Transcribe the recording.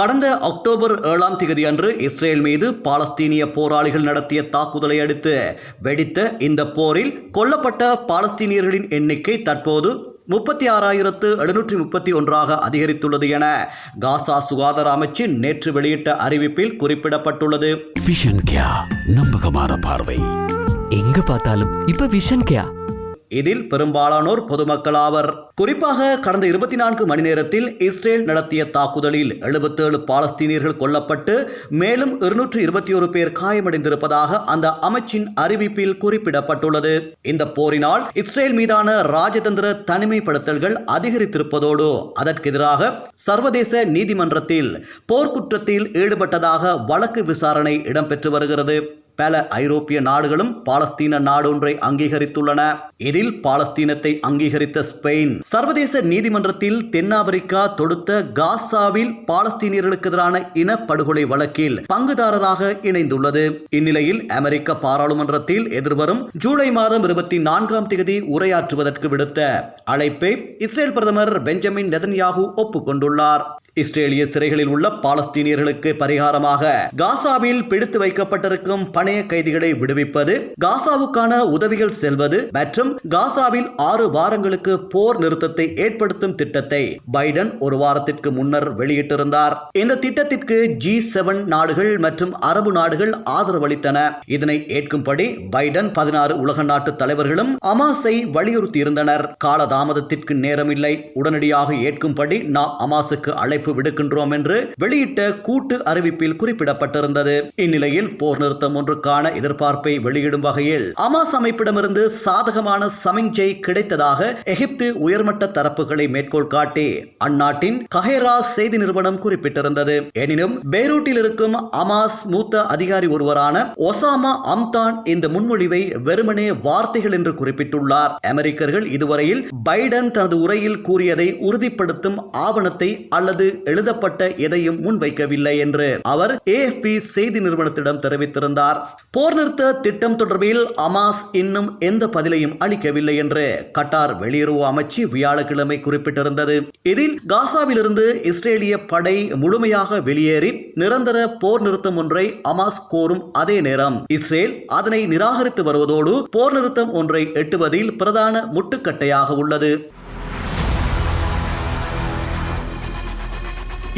கடந்த அக்டோபர் ஏழாம் தேதி அன்று இஸ்ரேல் மீது பாலஸ்தீனிய போராளிகள் நடத்திய தாக்குதலை அடுத்து வெடித்த இந்த போரில் கொல்லப்பட்ட பாலஸ்தீனியர்களின் எண்ணிக்கை தற்போது முப்பத்தி ஆறாயிரத்து எழுநூற்றி முப்பத்தி ஒன்றாக அதிகரித்துள்ளது என காசா சுகாதார அமைச்சின் நேற்று வெளியிட்ட அறிவிப்பில் குறிப்பிடப்பட்டுள்ளது. விஷன் நம்பகமான பார்வை. எங்க பார்த்தாலும் இப்ப விஷன் கேயா இதில் பெரும்பாலானோர் பொதுமக்களாவர். குறிப்பாக கடந்த இருபத்தி நான்கு மணி நேரத்தில் இஸ்ரேல் நடத்திய தாக்குதலில் எழுபத்தேழு பாலஸ்தீனியர்கள் கொல்லப்பட்டு மேலும் இருநூற்று இருபத்தி ஒரு பேர் காயமடைந்திருப்பதாக அந்த அமைச்சின் அறிவிப்பில் குறிப்பிடப்பட்டுள்ளது. இந்த போரினால் இஸ்ரேல் மீதான ராஜதந்திர தனிமைப்படுத்தல்கள் அதிகரித்திருப்பதோடு அதற்கு எதிராக சர்வதேச நீதிமன்றத்தில் போர்க்குற்றத்தில் ஈடுபட்டதாக வழக்கு விசாரணை இடம்பெற்று வருகிறது. பல ஐரோப்பிய நாடுகளும் பாலஸ்தீன நாடொன்றை அங்கீகரித்துள்ளன. இதில் பாலஸ்தீனத்தை அங்கீகரித்த ஸ்பெயின். சர்வதேச நீதிமன்றத்தில் தென்னாப்பிரிக்கா தொடுத்த காசாவில் பாலஸ்தீனியர்களுக்கு எதிரான இனப்படுகொலை வழக்கில் பங்குதாரராக இணைந்துள்ளது. இந்நிலையில் அமெரிக்க பாராளுமன்றத்தில் எதிர்வரும் ஜூலை மாதம் இருபத்தி நான்காம் தேதி உரையாற்றுவதற்கு விடுத்த அழைப்பை இஸ்ரேல் பிரதமர் பெஞ்சமின் நெதன்யாகு ஒப்புக்கொண்டுள்ளார். இஸ்ரேலிய சிறைகளில் உள்ள பாலஸ்தீனியர்களுக்கு பரிகாரமாக காசாவில் பிடித்து வைக்கப்பட்டிருக்கும் பணைய கைதிகளை விடுவிப்பது காசாவுக்கான உதவிகள் செல்வது மற்றும் காசாவில் ஆறு வாரங்களுக்கு போர் நிறுத்தத்தை ஏற்படுத்தும் திட்டத்தை பைடன் ஒரு வாரத்திற்கு முன்னர் வெளியிட்டிருந்தார். இந்த திட்டத்திற்கு ஜி செவன் நாடுகள் மற்றும் அரபு நாடுகள் ஆதரவளித்தன. இதனை ஏற்கும்படி பைடன் பதினாறு உலக நாட்டு தலைவர்களும் அமாஸை வலியுறுத்தியிருந்தனர். காலதாமதத்திற்கு நேரமில்லை. உடனடியாக ஏற்கும்படி நாம் அமாஸுக்கு அழைப்பு விடுக்கின்றோம் என்று வெளியிட்ட கூட்டு அறிவிப்பில் குறிப்பிடப்பட்டிருந்தது. இந்நிலையில் போர் நிறுத்தம் ஒன்றுக்கான எதிர்பார்ப்பை வெளியிடும் வகையில் அமாஸ் அமைப்பிடமிருந்து சாதகமான சமிஞ்சை கிடைத்ததாக எகிப்து உயர்மட்ட தரப்புகளை மேற்கோள் காட்டி அந்நாட்டின் கஹேரா செய்தி நிறுவனம் குறிப்பிட்டிருந்தது. எனினும் பெய்ரூட்டில் இருக்கும் அமாஸ் மூத்த அதிகாரி ஒருவரான ஒசாமா அம்தான் இந்த முன்மொழிவை வெறுமனே வார்த்தைகள் என்று குறிப்பிட்டுள்ளார். அமெரிக்கர்கள் இதுவரையில் பைடன் தனது உரையில் கூறியதை உறுதிப்படுத்தும் ஆவணத்தை அல்லது எழுதப்பட்ட எதையும் முன்வைக்கவில்லை என்று அவர் ஏஎஃப்பி செய்தி நிறுவனத்திடம் தெரிவித்திருந்தார். போர் நிறுத்த திட்டம் தொடர்பில் அமாஸ் இன்னும் எந்த பதிலையும் அளிக்கவில்லை என்று கட்டார் வெளியுறவு அமைச்சு வியாழக்கிழமை குறிப்பிட்டிருந்தது. இதில் காசாவிலிருந்து இஸ்ரேலிய படை முழுமையாக வெளியேறி நிரந்தர போர் நிறுத்தம் ஒன்றை அமாஸ் கோரும் அதே நேரம் இஸ்ரேல் அதனை நிராகரித்து வருவதோடு போர் நிறுத்தம் ஒன்றை எட்டுவதில் பிரதான முட்டுக்கட்டையாக உள்ளது.